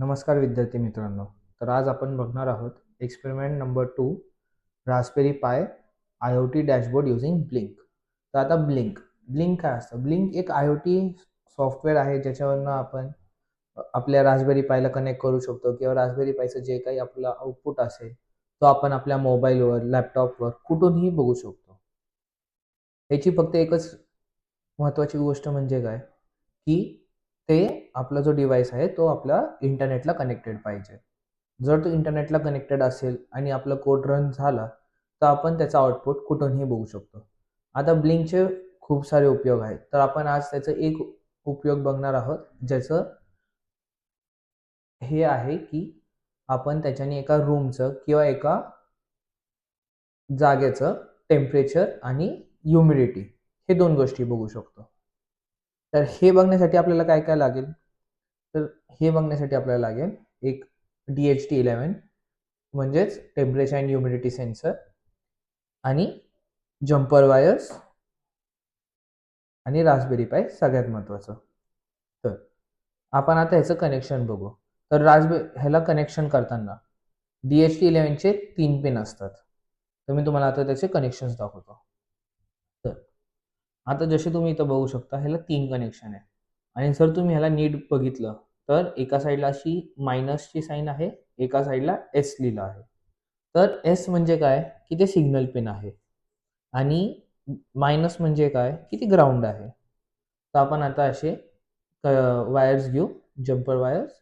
नमस्कार विद्यार्थी मित्रांनो. तर आज आपण बघणार आहोत experiment number two Raspberry Pi I O T dashboard using Blynk तर आता ब्लिंक ब्लिंक काय असतं? ब्लिंक एक आय ओ टी सॉफ्टवेअर आहे ज्याच्यावरनं आपण आपल्या रासबेरी पायला कनेक्ट करू शकतो किंवा रासबेरी पायचं जे काही आपलं आउटपुट असेल तो आपण आपल्या मोबाईलवर लॅपटॉपवर कुठूनही बघू शकतो. याची फक्त एकच महत्त्वाची गोष्ट म्हणजे काय? की ते आपला जो डिव्हाइस आहे तो आपला इंटरनेटला कनेक्टेड पाहिजे. जर तो इंटरनेटला कनेक्टेड असेल आणि आपला कोड रन झाला तर आपण त्याचा आउटपुट कुठूनही बघू शकतो. आता ब्लिंकचे खूप सारे उपयोग आहेत. तर आपण आज त्याचं एक उपयोग बघणार आहोत ज्याचं हे आहे की आपण त्याच्याने एका रूमचं किंवा एका जागेचं टेम्परेचर आणि ह्युमिडिटी हे दोन गोष्टी बघू शकतो. तर हे बघण्यासाठी आपल्याला काय काय लागेल? तर हे बघण्यासाठी आपल्याला लागेल एक डी एच टी इलेवन म्हणजेच टेम्परेचर अँड ह्युमिडिटी सेन्सर आणि जम्पर वायर्स आणि रासबेरी पाय सगळ्यात महत्त्वाचं तर आपण आता ह्याचं कनेक्शन बघू. तर रासबे ह्याला कनेक्शन करताना डी एच टी इलेवनचे तीन पिन असतात. तर मी तुम्हाला आता त्याचे कनेक्शन्स दाखवतो. आता जसे तुम्ही इथं बघू शकता ह्याला तीन कनेक्शन आहे. आणि जर तुम्ही ह्याला नीट बघितलं तर एका साईडला अशी मायनसची साईन आहे एका साईडला एस लिहिलं आहे. तर एस म्हणजे काय? की ते सिग्नल पिन आहे. आणि मायनस म्हणजे काय? की ते ग्राउंड आहे. तर आपण आता असे वायर्स घेऊ जम्पर वायर्स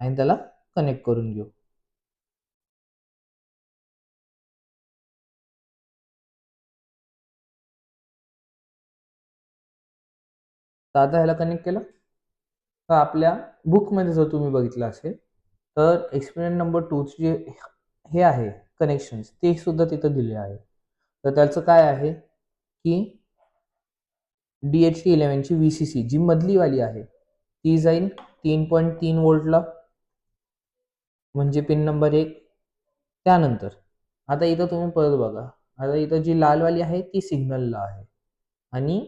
आणि त्याला कनेक्ट करून घेऊ. तर आता ह्याला कनेक्ट केलं? तर आपल्या बुकमध्ये जर तुम्ही बघितलं असेल तर एक्सपिरियन नंबर टूचे जे हे आहे कनेक्शन्स ते सुद्धा तिथं दिले आहे. तर त्याचं काय आहे की डी एच टी इलेवनची व्ही सी सी जी मधलीवाली आहे ती जाईल तीन पॉईंट तीन वोल्टला म्हणजे पिन नंबर एक. त्यानंतर आता इथं तुम्ही परत बघा. आता इथं जी लालवाली आहे ती सिग्नलला आहे. आणि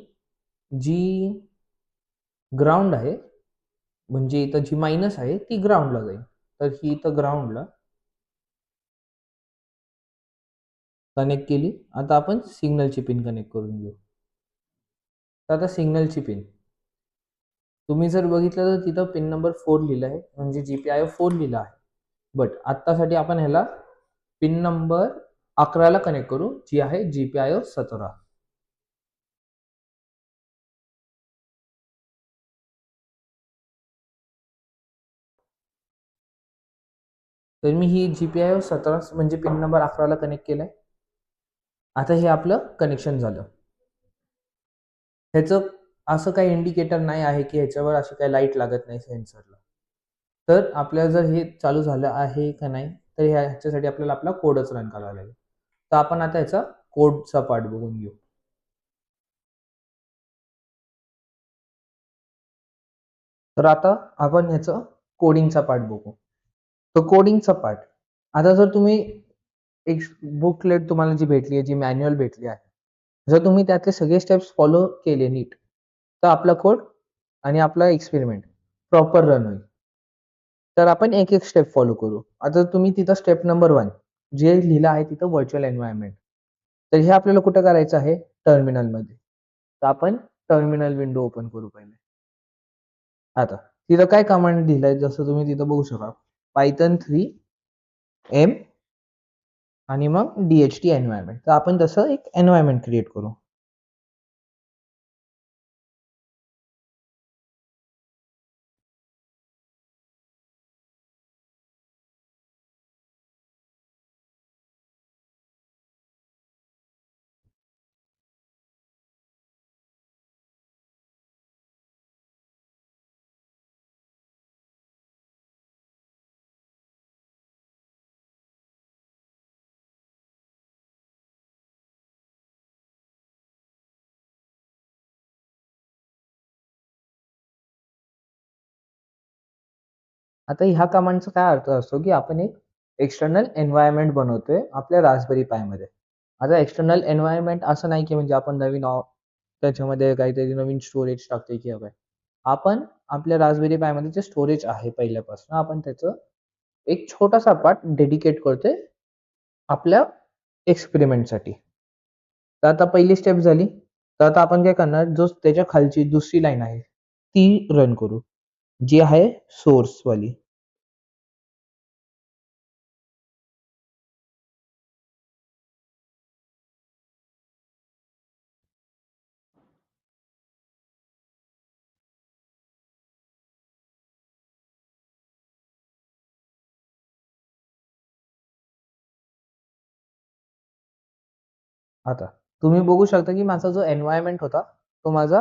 जी ग्राउंड आहे. म्हणजे इथं जी मायनस आहे ती ग्राउंडला जाईल. तर ही इथं ग्राउंडला कनेक्ट केली. आता आपण सिग्नलची पिन कनेक्ट करून घेऊ. तर आता सिग्नलची पिन. तुम्ही जर बघितलं तर तिथं पिन नंबर फोर लिहिलं आहे. म्हणजे जी पी आय फोर लिहिलं आहे. बट आत्तासाठी आपण ह्याला पिन नंबर अकराला कनेक्ट करू जी आहे जी पी आय सतरा. तर मी ही जी पी आय सतरा म्हणजे पिन नंबर अकराला कनेक्ट केलं आहे आता हे आपलं कनेक्शन झालं. ह्याचं असं काही इंडिकेटर नाही आहे की ह्याच्यावर अशी काही लाइट लागत नाही सेन्सरला तर आपल्याला जर हे चालू झालं आहे का नाही तर ह्याच्यासाठी आपल्याला आपला कोडच रन करावा लागेल. तर आपण आता ह्याचा कोडचा पार्ट बघून घेऊ. तर आता आपण ह्याचं कोडिंगचा पार्ट बघू. तो कोडिंगचा पार्ट आता जर तुम्ही एक बुकलेट तुम्हाला जी भेटली आहे जी मॅन्युअल भेटली आहे जर तुम्ही त्यातले सगळे स्टेप्स फॉलो केले नीट तर आपला कोड आणि आपला एक्सपेरिमेंट प्रॉपर रन होईल. तर आपण एक एक स्टेप फॉलो करू. आता तुम्ही तिथं स्टेप नंबर वन जे लिहिलं आहे तिथं व्हर्च्युअल एन्व्हायरमेंट तर हे आपल्याला कुठं करायचं आहे? टर्मिनलमध्ये तर आपण टर्मिनल विंडो ओपन करू पहिले. आता तिथं काय कमांड लिहिलंय? जसं तुम्ही तिथं बघू शकाल. पायथन थ्री एम आणि मग डी एच टी एन्व्हायरमेंट तर आपण तसं एक एन्व्हायरमेंट क्रिएट करू. आता ह्या कमांडचा काय अर्थ असतो की आपण एक एक्सटर्नल एन्व्हायरमेंट बनवतोय आपल्या रास्पबेरी पायमध्ये. आता एक्सटर्नल एन्व्हायरमेंट असं नाही की म्हणजे आपण नवीन त्याच्यामध्ये काहीतरी नवीन स्टोरेज टाकतोय किंवा हवं आपण आपल्या रासबेरी पायमध्ये जे स्टोरेज आहे पहिल्यापासून आपण त्याचं एक छोटासा पार्ट डेडिकेट करतोय आपल्या एक्सपेरिमेंटसाठी तर आता पहिली स्टेप झाली. तर आता आपण काय करणार? जो त्याच्या खालची दुसरी लाईन आहे ती रन करू. जी आहे सोर्सवाली आता तुम्ही बघू शकता की माझा जो एन्व्हायरमेंट होता तो माझा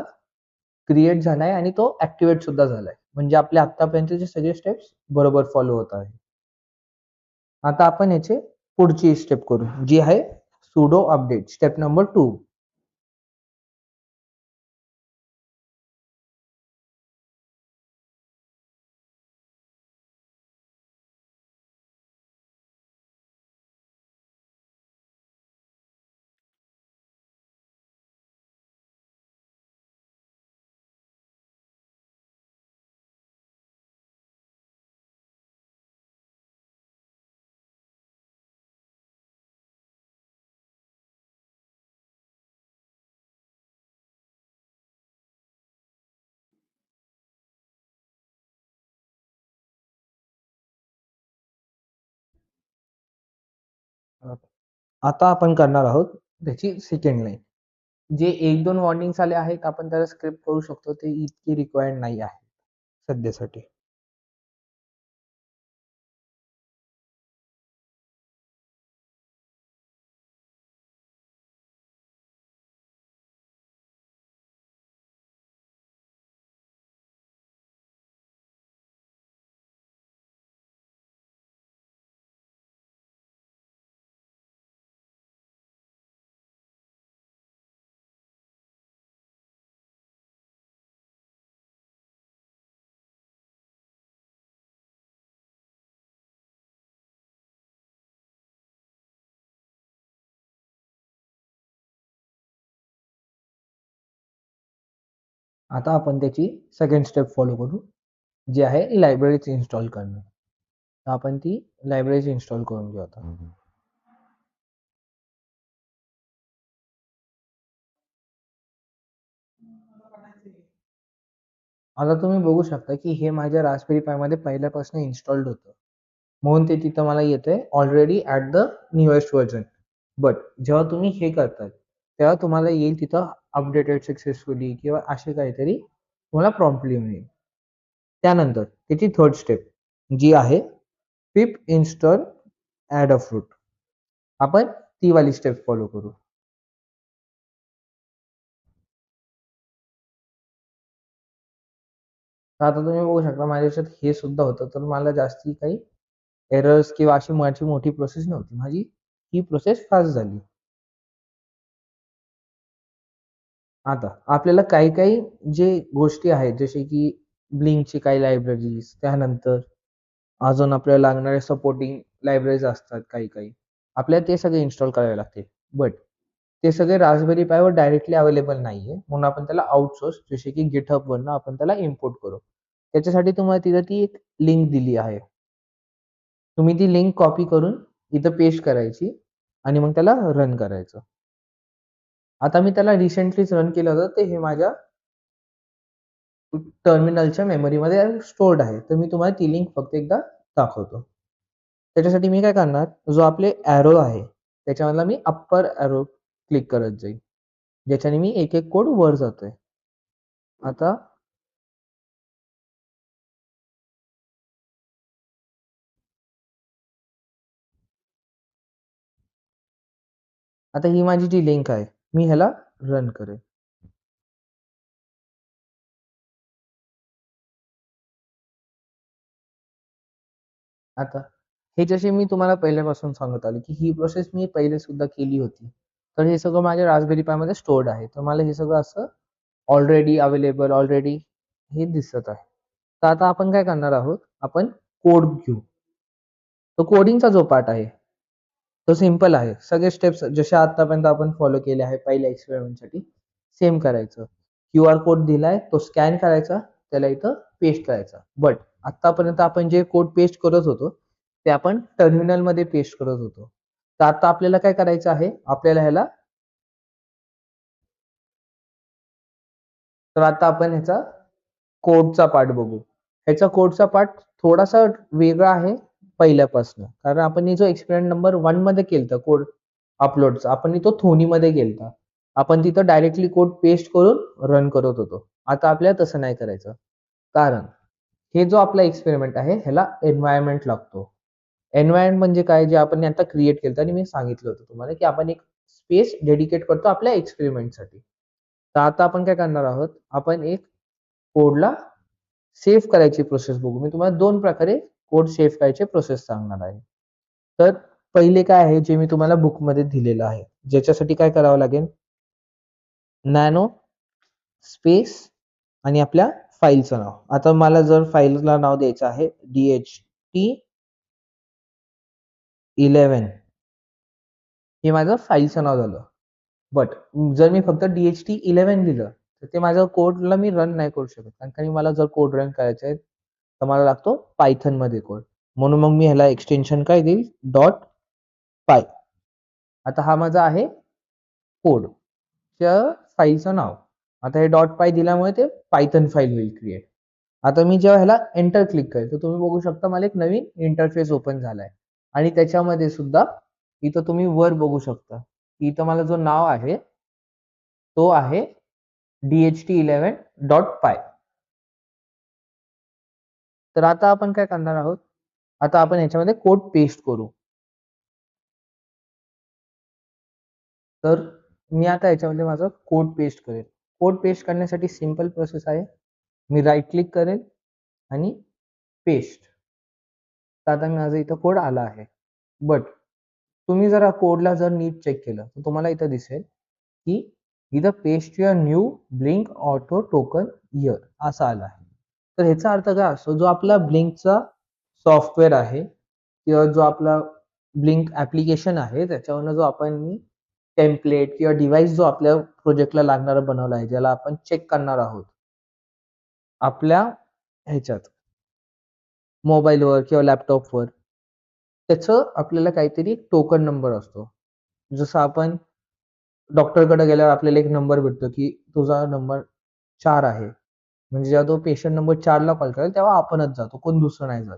क्रिएट झालाय आणि तो ऍक्टिव्हेट सुद्धा झालाय. म्हणजे आपले आतापर्यंतचे सगळे स्टेप्स बरोबर फॉलो होत आहे. आता आपण याचे पुढची स्टेप करू जी आहे sudo update step number two आता आपण करणार आहोत त्याची सेकंड लाईन जे एक दोन वॉर्निंग्स आले आहेत आपण त्याला स्क्रिप्ट करू शकतो. ते इतकी रिक्वायर्ड नाही आहे सध्यासाठी. आता आपण त्याची सेकंड स्टेप फॉलो करू जी आहे लायब्ररीज इन्स्टॉल करणं. तर आपण ती लायब्ररीज इन्स्टॉल करून घेऊ आता. आता तुम्ही बघू शकता की हे माझ्या रासबेरी पायमध्ये पहिल्यापासून इन्स्टॉल्ड होतं. म्हणून ते तिथं मला येतंय already at the newest version but जेव्हा तुम्ही हे करतात तेव्हा तुम्हाला येईल तिथं अपडेटेड सक्सेसफुली किंवा असे काहीतरी तुम्हाला प्रॉम्प्टली मिळेल. त्यानंतर त्याची थर्ड स्टेप जी आहे pip install Adafruit आपण ती वाली स्टेप फॉलो करू. तर आता तुम्ही बघू शकता माझ्याच्यात हे सुद्धा होतं तर मला जास्ती काही एरर्स किंवा अशी माझी मोठी प्रोसेस नव्हती. माझी ही प्रोसेस फास्ट झाली. आता आपल्याला काही काही जे गोष्टी आहेत जसे की ब्लिंकची काही लायब्ररीज त्यानंतर अजून आपल्याला लागणारे सपोर्टिंग लायब्ररीज असतात काही काही. आपल्याला ते सगळे इन्स्टॉल करावे लागते बट ते सगळे रासबेरी पायवर डायरेक्टली अवेलेबल नाहीये. म्हणून आपण त्याला आउटसोर्स जसे की गिटहबवरनं आपण त्याला इम्पोर्ट करू. त्याच्यासाठी तुम्हाला तिथं ती एक लिंक दिली आहे. तुम्ही ती लिंक कॉपी करून इथं पेस्ट करायची आणि मग त्याला रन करायचं. आता मी त्याला रिसेंटलीच रन केलं होतं. ते हे माझ्या टर्मिनलच्या मेमरीमध्ये स्टोर्ड आहे. तर मी तुम्हाला ती लिंक फक्त एकदा दाखवतो. त्याच्यासाठी मी काय करणार? जो आपले ॲरो आहे त्याच्यामधला मी अप्पर ॲरो क्लिक करत जाईल ज्याच्याने मी एक एक कोड वर जातोय. आता आता ही माझी जी लिंक आहे मी ह्याला रन करेन. आता हे जसे मी तुम्हाला पहिल्यापासून सांगत आलो की ही प्रोसेस मी पहिले सुद्धा केली होती. तर हे सगळं माझ्या रासबेरी पायमध्ये स्टोर्ड आहे. तर मला हे सगळं असं ऑलरेडी अवेलेबल ऑलरेडी हे दिसत आहे. तर आता आपण काय करणार आहोत? आपण कोड घेऊ. तो कोडिंगचा जो पार्ट आहे तो सिंपल आहे. सगळे स्टेप्स जसे आतापर्यंत आपण फॉलो केले आहे पहिल्या एक्सपेरिमेंटसाठी सेम करायचं. क्यू आर कोड दिलाय तो स्कॅन करायचा त्याला इथं पेस्ट करायचा. बट आतापर्यंत आपण जे कोड पेस्ट करत होतो ते आपण टर्मिनलमध्ये पेस्ट करत होतो. तर आता आपल्याला काय करायचं आहे? आपल्याला ह्याला तर आता आपण ह्याचा कोडचा पार्ट बघू. ह्याचा कोडचा पार्ट थोडासा वेगळा आहे. पहिल्यापासून. कारण आपण जो एक्सपेरिमेंट नंबर वनमध्ये केलता कोड अपलोडचा आपण तो थोनीमध्ये केलता. आपण तिथं डायरेक्टली कोड पेस्ट करून रन करत होतो. आता आपल्याला तसं नाही करायचं. कारण हे जो आपला एक्सपेरिमेंट आहे ह्याला एन्व्हायरमेंट लागतो. एन्व्हायरमेंट म्हणजे काय? जे आपण आता क्रिएट केलं आणि मी सांगितलं होतं तुम्हाला की आपण एक स्पेस डेडिकेट करतो आपल्या एक्सपेरिमेंटसाठी तर आता आपण काय करणार आहोत? आपण एक कोडला सेव्ह करायची प्रोसेस बघू. मी तुम्हाला दोन प्रकारे कोड सेव्ह करायचे प्रोसेस सांगणार आहे. तर पहिले काय आहे जे मी तुम्हाला बुकमध्ये दिलेलं आहे. ज्याच्यासाठी काय करावं लागेल? नॅनो स्पेस आणि आपल्या फाईलचं नाव. आता मला जर फाईलला नाव द्यायचं आहे डी एच टी इलेवन हे माझं फाईलचं नाव झालं. बट जर मी फक्त डी एच टी इलेवन लिहिलं तर ते माझ्या कोडला मी रन नाही करू शकत. कारण मला जर कोड रन करायचा आहे तर मला लागतो पायथनमध्ये कोड म्हणून मग मी ह्याला एक्सटेन्शन काय देईल? डॉट पाय आता हा माझा आहे कोड फाईलचं नाव. आता हे डॉट पाय दिल्यामुळे ते पायथन फाईल होईल क्रिएट आता मी जेव्हा ह्याला एंटर क्लिक करेल तर तुम्ही बघू शकता मला एक नवीन इंटरफेस ओपन झालाय. आणि त्याच्यामध्ये सुद्धा इथं तुम्ही वर बघू शकता. इथं मला जो नाव आहे तो आहे D H T eleven dot py तर आता आपण काय करणार आहोत? आता आपण याच्यामध्ये कोड पेस्ट करू. तर मी आता याच्यामध्ये माझा कोड पेस्ट करेल. कोड पेस्ट करण्यासाठी सिंपल प्रोसेस आहे. मी राईट क्लिक करेल आणि पेस्ट. तर आता माझा इथं कोड आला आहे. बट तुम्ही जरा कोडला जर नीट चेक केलं तर तुम्हाला इथं दिसेल की इथं paste your new Blynk auth token here असा आला आहे. तर ह्याचा अर्थ काय असतो? जो आपला ब्लिंकचा सॉफ्टवेअर आहे किंवा जो आपला ब्लिंक ऍप्लिकेशन आहे त्याच्यावरनं जो आपण टेम्पलेट किंवा डिव्हाइस जो आपल्या प्रोजेक्टला लागणारा बनवला आहे ज्याला आपण चेक करणार आहोत आपल्या ह्याच्यात मोबाईलवर किंवा लॅपटॉपवर त्याचं आपल्याला काहीतरी टोकन नंबर असतो. जसं आपण डॉक्टरकडे गेल्यावर आपल्याला एक नंबर भेटतो की तुझा नंबर चार आहे. म्हणजे जेव्हा तो पेशंट नंबर चारला कॉल करेल तेव्हा आपणच जातो कोण दुसरं नाही जात.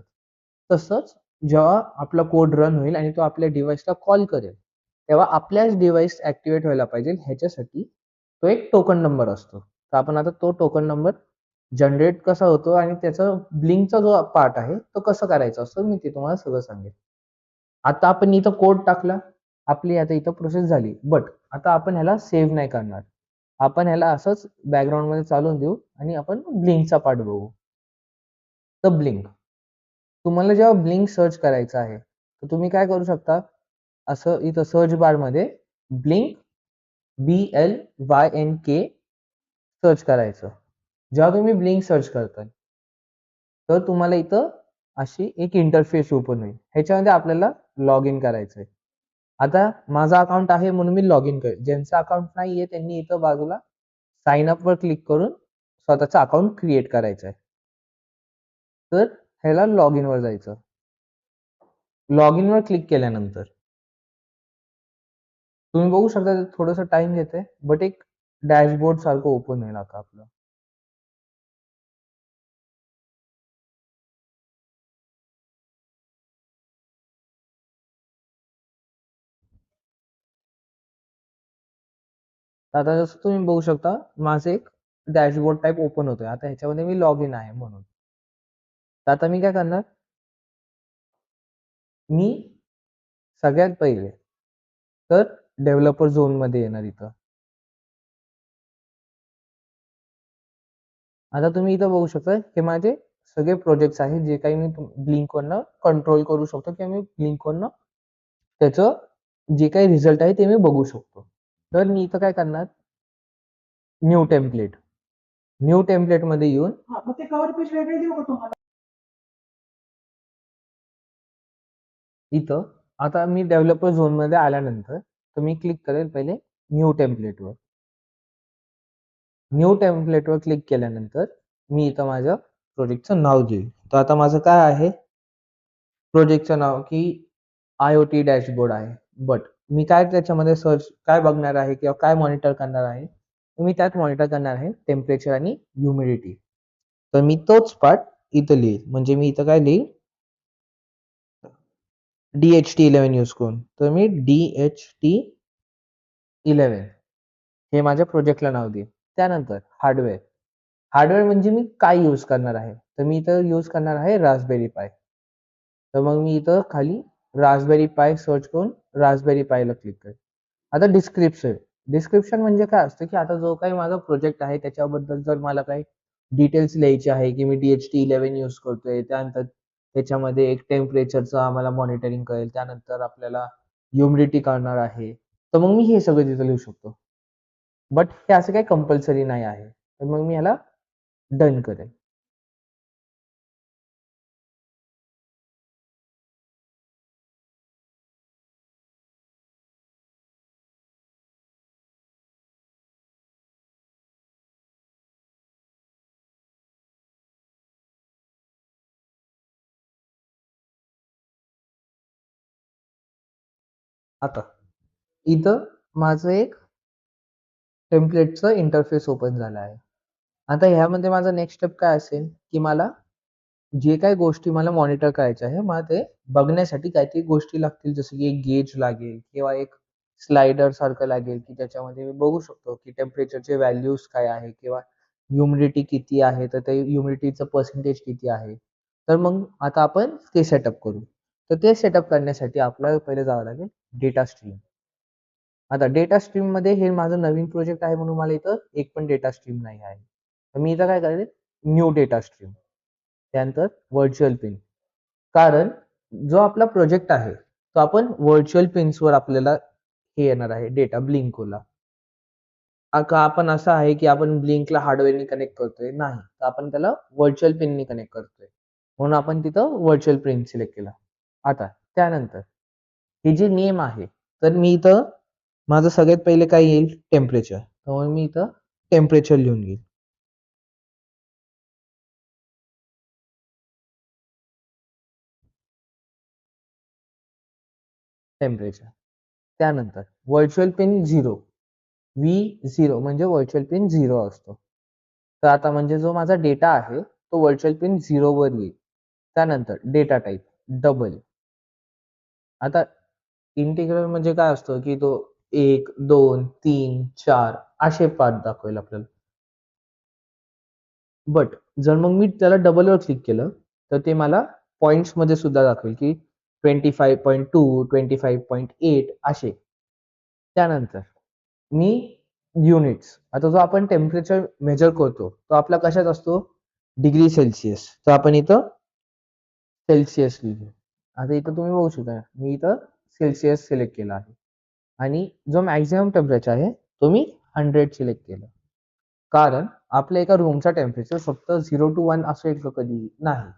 तसंच जेव्हा आपला कोड रन होईल आणि तो आपल्या डिव्हाइसला कॉल करेल तेव्हा आपल्याच डिव्हाइस ऍक्टिव्हेट व्हायला पाहिजे. ह्याच्यासाठी तो एक टोकन नंबर असतो. तर आपण आता तो टोकन नंबर जनरेट कसा होतो आणि त्याचा ब्लिंकचा जो पार्ट आहे तो कसं करायचा असतो मी ते तुम्हाला सगळं सांगेन. आता आपण इथं कोड टाकला आपली आता इथं प्रोसेस झाली. बट आता आपण ह्याला सेव्ह नाही करणार. आपण ह्याला असंच बॅकग्राऊंडमध्ये चालून देऊ. आणि आपण ब्लिंकचा पार्ट बघू. तर ब्लिंक. तुम्हाला जेव्हा ब्लिंक सर्च करायचं आहे तर तुम्ही काय करू शकता? असं इथं सर्च बारमध्ये Blynk B L Y N K search करायचं. जेव्हा तुम्ही ब्लिंक सर्च करताय तर तुम्हाला इथं अशी एक इंटरफेस ओपन होईल. ह्याच्यामध्ये आपल्याला लॉग इन करायचं आहे. आता माझा अकाउंट आहे म्हणून मी लॉग इन करेल. ज्यांचं अकाउंट नाहीये त्यांनी इथं बाजूला साइन अप वर क्लिक करून स्वतःचं अकाउंट क्रिएट करायचं आहे तर ह्याला लॉग इनवर जायचं. लॉग इन वर क्लिक केल्यानंतर तुम्ही बघू शकता थोडस टाइम घेते बट एक डॅशबोर्ड सारखं ओपन होईल आता आपलं. आता जसं तुम्ही बघू शकता माझे एक डॅशबोर्ड टाईप ओपन होतोय. आता ह्याच्यामध्ये मी लॉग इन आहे म्हणून. तर आता मी काय करणार? मी सगळ्यात पहिले तर डेव्हलपर झोनमध्ये येणार इथं. आता तुम्ही इथं बघू शकता हे माझे सगळे प्रोजेक्ट्स आहेत जे काही मी ब्लिंक वरनं कंट्रोल करू शकतो किंवा मी ब्लिंक वरनं त्याचं जे काही रिझल्ट आहे ते मी बघू शकतो. तर मी इथं काय करणार? न्यू टेम्पलेट न्यू टेम्पलेटमध्ये येऊन हा मग ते कव्हर पेज वेगळे देऊ का तुम्हाला? इथं आता मी डेव्हलपर झोनमध्ये आल्यानंतर तर मी क्लिक करेल पहिले न्यू टेम्पलेटवर न्यू टेम्पलेटवर क्लिक केल्यानंतर मी इथं माझ्या प्रोजेक्टचं नाव देईल. तर आता माझं काय आहे? प्रोजेक्टचं नाव की आय ओ टी डॅशबोर्ड आहे. बट मी काय त्याच्यामध्ये सर्च काय बघणार आहे किंवा काय मॉनिटर करणार आहे? मी त्यात मॉनिटर करणार आहे टेम्परेचर आणि ह्युमिडिटी तर मी तोच पार्ट इथं लिहील. म्हणजे मी इथं काय लिहील? D H T eleven use करून. तर मी डी एच टी इलेव्हन हे माझ्या प्रोजेक्टला नाव देईल. त्यानंतर हार्डवेअर हार्डवेअर म्हणजे मी काय यूज करणार आहे? तर मी इथं यूज करणार आहे रासबेरी पाय तर मग मी इथं खाली रासबेरी पाय सर्च करून रासबेरी पायला क्लिक करेल. आता डिस्क्रिप्शन डिस्क्रिप्शन म्हणजे काय असतं की आता जो काही माझा प्रोजेक्ट आहे त्याच्याबद्दल जर मला काही डिटेल्स लिहायचे आहे की मी D H T eleven use करतोय त्यानंतर त्याच्यामध्ये एक टेम्परेचरचं आम्हाला मॉनिटरिंग कळेल त्यानंतर आपल्याला ह्युमिडिटी करणार आहे तर मग मी हे सगळं तिथं लिहू शकतो. बट हे असं काही कंपल्सरी नाही आहे. तर मग मी ह्याला डन करेल आता. इथं माझं एक टेम्पलेटचं इंटरफेस ओपन झालं आहे. आता ह्यामध्ये माझा नेक्स्ट स्टेप काय असेल? की मला जे काही गोष्टी मला मॉनिटर करायच्या आहे मला ते बघण्यासाठी काहीतरी गोष्टी लागतील जसं की एक गेज लागेल किंवा एक स्लायडर सारखं लागेल की ज्याच्यामध्ये मी बघू शकतो की टेम्परेचरचे व्हॅल्यूज काय आहे किंवा ह्युमिडिटी किती आहे तर ते ह्युमिडिटीचं पर्सेंटेज किती आहे. तर मग आता आपण ते सेटअप करू. तर ते सेटअप करण्यासाठी आपल्याला पहिले जावं लागेल डेटा स्ट्रीम आता डेटा स्ट्रीममध्ये हे माझं नवीन प्रोजेक्ट आहे म्हणून मला इथं एक पण डेटा स्ट्रीम नाही आहे. तर मी इथं काय करेल? न्यू डेटा स्ट्रीम त्यानंतर व्हर्च्युअल पिन कारण जो आपला प्रोजेक्ट आहे तो आपण व्हर्च्युअल पिन्सवर आपल्याला हे येणार आहे डेटा ब्लिंकोला आपण असं आहे की आपण ब्लिंकला हार्डवेअरनी कनेक्ट करतोय? नाही. तर आपण त्याला व्हर्च्युअल पिननी कनेक्ट करतोय. म्हणून आपण तिथं व्हर्च्युअल पिन सिलेक्ट केला. आता त्यानंतर. हे जे नेम आहे तर मी इथं माझं सगळ्यात पहिले काय येईल? टेम्परेचर तर मी इथं टेम्परेचर लिहून घेईल. टेम्परेचर त्यानंतर virtual pin zero V zero म्हणजे व्हर्च्युअल पिन झिरो असतो. तर आता म्हणजे जो माझा डेटा आहे तो व्हर्च्युअल पिन झिरोवर येईल. त्यानंतर डेटा टाईप डबल आता इंटिग्रल म्हणजे काय असतं की तो एक दोन तीन चार असे पार्ट दाखवेल आपल्याला. बट जर मग मी त्याला डबलवर क्लिक केलं तर ते मला पॉइंट्समध्ये सुद्धा दाखवेल की twenty five point two twenty five point eight असे. त्यानंतर मी युनिट्स आता जो आपण टेम्परेचर मेजर करतो तो आपला कशात असतो? डिग्री सेल्सिअस तर आपण इथं सेल्सिअस लिहितो आता इथं तुम्ही बघू शकता मी इथं सेल्सिअस सिलेक्ट केला आहे. आणि जो मॅक्झिमम टेम्परेचर आहे तो मी हंड्रेड सिलेक्ट केलं. कारण आपल्या एका रूमचा टेम्परेचर फक्त झिरो टू वन असं एक कधी नाही.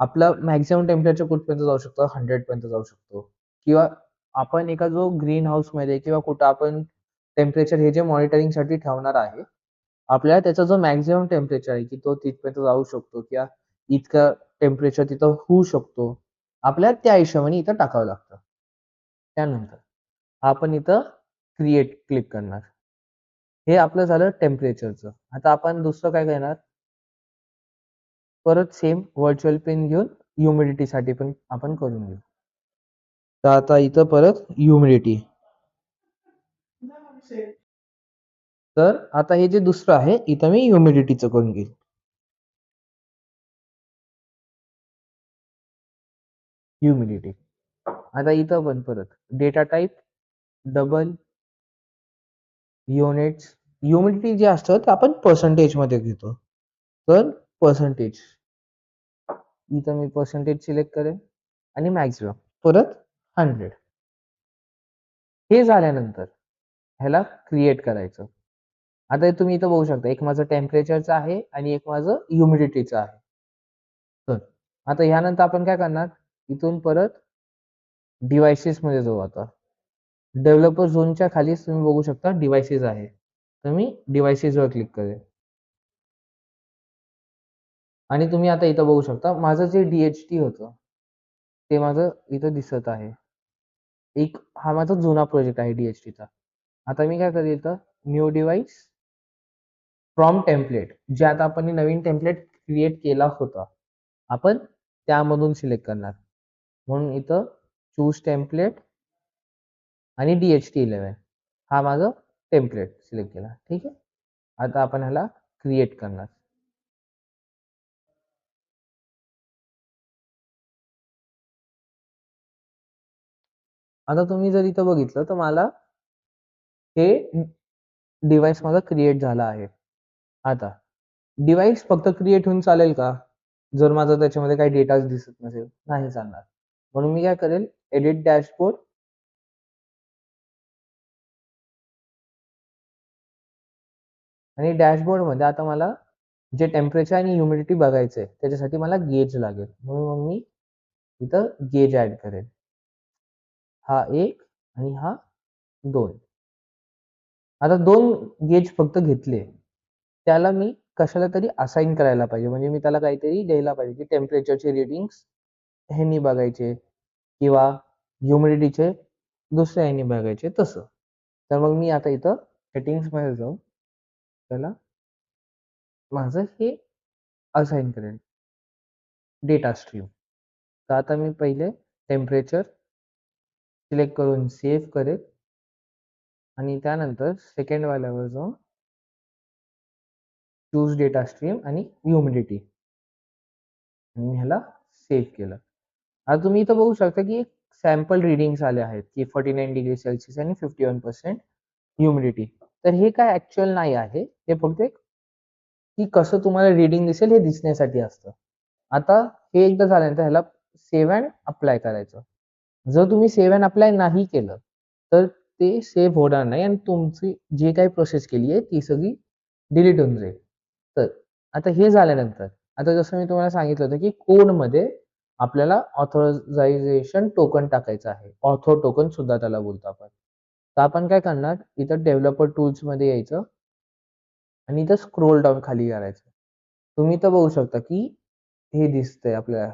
आपलं मॅक्झिमम टेम्परेचर कुठपर्यंत जाऊ शकतो? हंड्रेड पर्यंत जाऊ शकतो. किंवा आपण एका जो ग्रीन हाऊसमध्ये किंवा कुठं आपण टेम्परेचर हे जे मॉनिटरिंगसाठी ठेवणार आहे आपल्याला त्याचा जो मॅक्झिमम टेम्परेचर आहे की तो तिथपर्यंत जाऊ शकतो किंवा इतकं टेम्परेचर तिथं होऊ शकतो. आपल्याला त्या हिशोबाने इथं टाकावं लागतं. त्यानंतर आपण इथं क्रिएट क्लिक करणार. हे आपलं झालं टेम्परेचरचं आता आपण दुसरं काय करणार? परत सेम व्हर्च्युअल पिन घेऊन ह्युमिडिटीसाठी पण आपण करून घेऊ. तर आता इथं परत ह्युमिडिटी तर आता हे जे दुसरं आहे इथं मी ह्युमिडिटीचं करून घेईल. ह्युमिडिटी आता इथं पण परत data type double units humidity जे असतं ते आपण पर्सेंटेजमध्ये घेतो. तर पर्सेंटेज इथं मी पर्सेंटेज सिलेक्ट करेन आणि मॅक्झिमम परत हंड्रेड हे झाल्यानंतर ह्याला क्रिएट करायचं. आता तुम्ही इथं बघू शकता एक माझं टेम्परेचरचं आहे आणि एक माझं ह्युमिडिटीचं आहे. तर आता ह्यानंतर आपण काय करणार? इथून परत डिव्हायसेस मध्ये जाऊ आता. डेव्हलपर झोनच्या खालीच तुम्ही बघू शकता डिव्हायसेस आहे. तर मी डिव्हायसेसवर क्लिक करेन. आणि तुम्ही आता इथं बघू शकता माझं जे डीएचटी होतं ते माझं इथं दिसत आहे. एक हा माझा जुना प्रोजेक्ट आहे डीएचटीचा आता मी काय करेल इथं न्यू डिव्हाइस फ्रॉम टेम्पलेट जे आता आपण नवीन टेम्पलेट क्रिएट केला होता आपण त्यामधून सिलेक्ट करणार. म्हणून इथं चूज टेम्पलेट आणि डीएचटी इलेवन हा माझं टेम्पलेट सिलेक्ट केला. ठीक आहे? आता आपण ह्याला क्रिएट करणार. आता तुम्ही जर इथं बघितलं तर मला हे डिव्हाइस माझा क्रिएट झाला आहे. आता डिव्हाइस फक्त क्रिएट होऊन चालेल का? जर माझा त्याच्यामध्ये काही डेटाच दिसत नसेल नाही चालणार. म्हणून मी काय करेल एडिट डॅशबोर्ड आणि डॅशबोर्डमध्ये आता मला जे टेम्परेचर आणि ह्युमिडिटी बघायचं आहे त्याच्यासाठी मला गेज लागेल. म्हणून मग मी इथं गेज ऍड करेल. हा एक आणि हा दोन. आता दोन गेज फक्त घेतले. त्याला मी कशाला तरी असाइन करायला पाहिजे. म्हणजे मी त्याला काहीतरी द्यायला पाहिजे की टेम्परेचरचे रिडिंग्स ह्यांनी बघायचे किंवा ह्युमिडिटीचे दुसऱ्या ह्यांनी बघायचे तसं. तर मग मी आता इथं सेटिंग्समध्ये जाऊन त्याला माझं हे असाइन करेल डेटा स्ट्रीम तर आता मी पहिले टेम्परेचर सिलेक्ट करून सेव्ह करेल. आणि त्यानंतर सेकंड वाल्यावर जाऊन चूज डेटा स्ट्रीम आणि ह्युमिडिटी आणि मी ह्याला सेव्ह केलं. आता तुम्ही इथं बघू शकता की सॅम्पल रिडिंग्स आले आहेत की फोर्टी नाईन डिग्री सेल्सिअस आणि फिफ्टी वन पर्सेंट ह्युमिडिटी तर हे काय ऍक्च्युअल नाही आहे हे फक्त एक की कसं तुम्हाला रिडिंग दिसेल हे दिसण्यासाठी असतं. आता हे एकदा झाल्यानंतर ह्याला सेव्ह अँड अप्लाय करायचं. जर तुम्ही सेव्ह अँड अप्लाय नाही केलं तर ते सेव्ह होणार नाही आणि तुमची जे काही प्रोसेस केली आहे ती सगळी डिलीट होऊन जाईल. तर आता हे झाल्यानंतर आता जसं मी तुम्हाला सांगितलं होतं की कोडमध्ये आपल्याला ऑथोरायझेशन टोकन टाकायचं आहे. ऑथो टोकन सुद्धा त्याला बोलतो आपण. तर आपण काय करणार? इथं डेव्हलपर टूल्समध्ये यायचं आणि इथं स्क्रोल डाऊन खाली करायचं. तुम्ही तर बघू शकता की हे दिसतंय आपल्याला.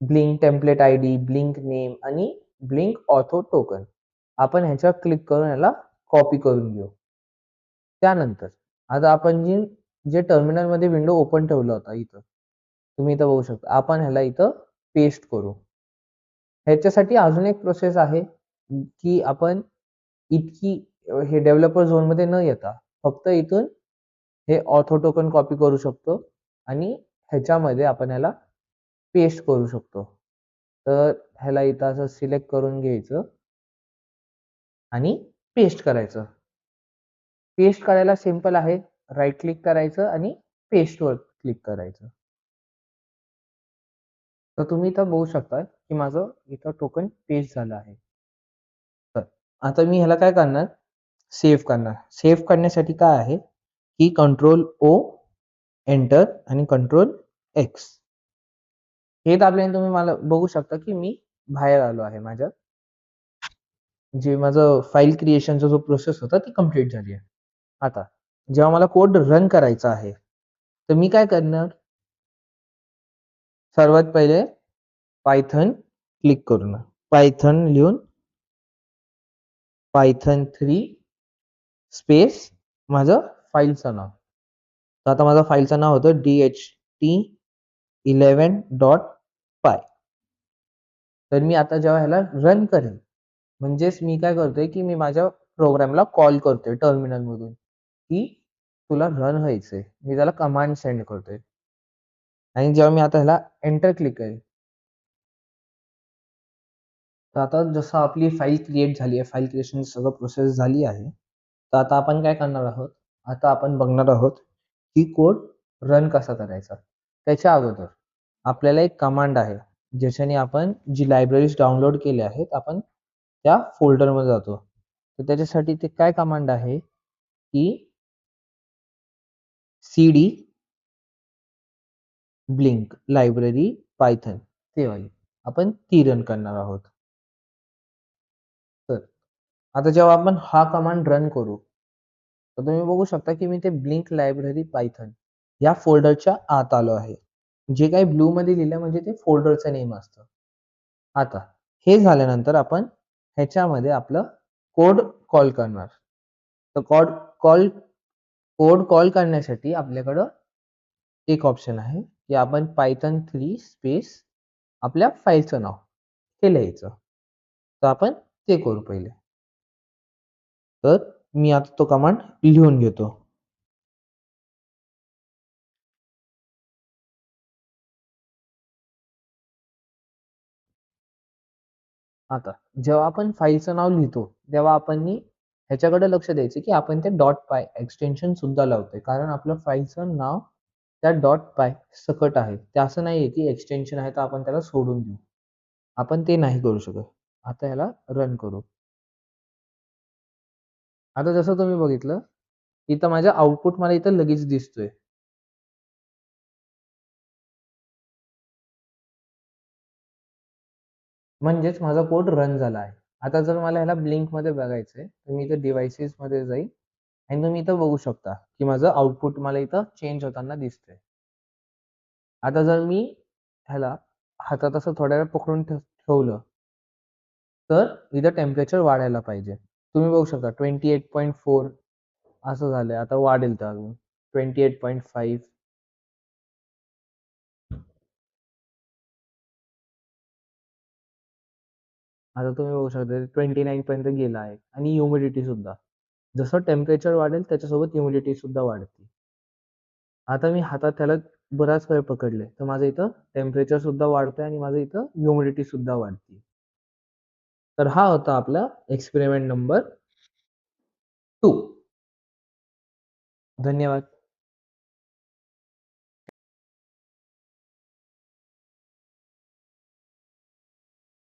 Blynk template I D Blynk name आणि ब्लिंक ऑथो टोकन आपण ह्याच्यावर क्लिक करून याला कॉपी करून घेऊ. त्यानंतर आता आपण जी जे टर्मिनलमध्ये विंडो ओपन ठेवला होता इथं तुम्ही इथं बघू शकता. आपण ह्याला इथं पेस्ट करू. ह्याच्यासाठी अजून एक प्रोसेस आहे की आपण इतकी हे डेव्हलपर झोनमध्ये न येता फक्त इथून हे ऑथो टोकन कॉपी करू शकतो आणि ह्याच्यामध्ये आपण ह्याला पेस्ट करू शकतो. तर ह्याला इथं असं सिलेक्ट करून घ्यायचं आणि पेस्ट करायचं. पेस्ट करायला सिंपल आहे. राईट क्लिक करायचं आणि पेस्टवर क्लिक करायचं. तर तुम्ही इथं बघू शकता की माझं इथं टोकन पेस्ट झालं आहे. तर आता मी ह्याला काय करणार? सेव्ह करणार. सेव्ह करण्यासाठी काय आहे? की कंट्रोल ओ एंटर आणि कंट्रोल एक्स हे दाबल्याने तुम्ही मला बघू शकता की मी बाहेर आलो आहे माझ्या. जे माझं फाईल क्रिएशनचा जो प्रोसेस होता ती कंप्लीट झाली आहे. आता जेव्हा मला कोड रन करायचा आहे तर मी काय करणार? सर्वात पहिले पायथन क्लिक करून. पायथन लिहून पायथन थ्री स्पेस माझं फाईलचं नाव. तर आता माझं फाईलचं नाव होतं D H T eleven dot py तर मी आता जेव्हा ह्याला रन करेन म्हणजेच मी काय करतोय की मी माझ्या प्रोग्रामला कॉल करतोय टर्मिनल मधून की तुला रन व्हायचंय. मी त्याला कमांड सेंड करतोय. आणि जेव्हा मी आता ह्याला एंटर क्लिक करेल. तर आता जसं आपली फाईल क्रिएट झाली आहे फाईल क्रिएशन सगळं प्रोसेस झाली आहे तर आता आपण काय करणार आहोत? आता आपण बघणार आहोत की कोड रन कसा करायचा. त्याच्या अगोदर आपल्याला एक कमांड आहे ज्याच्याने आपण जी लायब्ररीज डाउनलोड केल्या आहेत आपण त्या फोल्डरमध्ये जातो. तर त्याच्यासाठी ते काय कमांड आहे? की C D Blynk library Python तेव्हाही. आपण ती रन करणार आहोत. तर आता जेव्हा आपण हा कमांड रन करू तर तुम्ही बघू शकता की मी ते ब्लिंक लायब्ररी पायथन या फोल्डरच्या आत आलो आहे. जे काही ब्लू मध्ये लिहिलं म्हणजे ते फोल्डरचं नेम असतं. आता हे झाल्यानंतर आपण ह्याच्यामध्ये आपलं कोड कॉल करणार. तर कोड कॉल कोड कॉल करण्यासाठी आपल्याकडं एक ऑप्शन आहे. की आपण पायथन थ्री स्पेस आपल्या फाईलचं नाव हे लिहायचं. तर आपण ते करू पहिले. तर मी आता तो कमांड लिहून घेतो. आता जेव्हा आपण फाईलचं नाव लिहितो तेव्हा आपण ह्याच्याकडे लक्ष द्यायचं की आपण ते डॉट पाय एक्सटेन्शन सुद्धा लावतोय. कारण आपलं फाईलचं नाव त्या डॉट पाय सकट आहे. ते असं नाहीये की एक्सटेन्शन आहे तर आपण त्याला सोडून देऊ. आपण ते नाही करू शकत. आता ह्याला रन करू. आता जसं तुम्ही बघितलं इथं माझ्या आउटपुट मला इथं लगेच दिसतोय. म्हणजेच माझा कोड रन झाला आहे. आता जर मला ह्याला ब्लिंकमध्ये बघायचंय तर मी इथं डिव्हायसेस मध्ये जाईल. आणि तुम्ही इथं बघू शकता की माझं आउटपुट मला इथं चेंज होताना दिसतंय. आता जर मी ह्याला हातात असं थोड्या वेळ पकडून ठेवलं तर इथं टेम्परेचर वाढायला पाहिजे. तुम्ही बघू शकता ट्वेंटी एट पॉईंट फोर असं झालंय. आता वाढेल तर अजून. ट्वेंटी एट पॉईंट फाईव्ह आता तुम्ही बघू शकता ट्वेंटी नाईन पर्यंत गेला आहे. आणि ह्युमिडिटी सुद्धा. जसं टेम्परेचर वाढेल त्याच्यासोबत ह्युमिडिटी सुद्धा वाढते. आता मी हातात त्याला बराच वेळ पकडले. तर माझं इथं टेम्परेचर सुद्धा वाढतंय आणि माझं इथं ह्युमिडिटी सुद्धा वाढते. तर हा होता आपला एक्सपेरिमेंट नंबर टू धन्यवाद.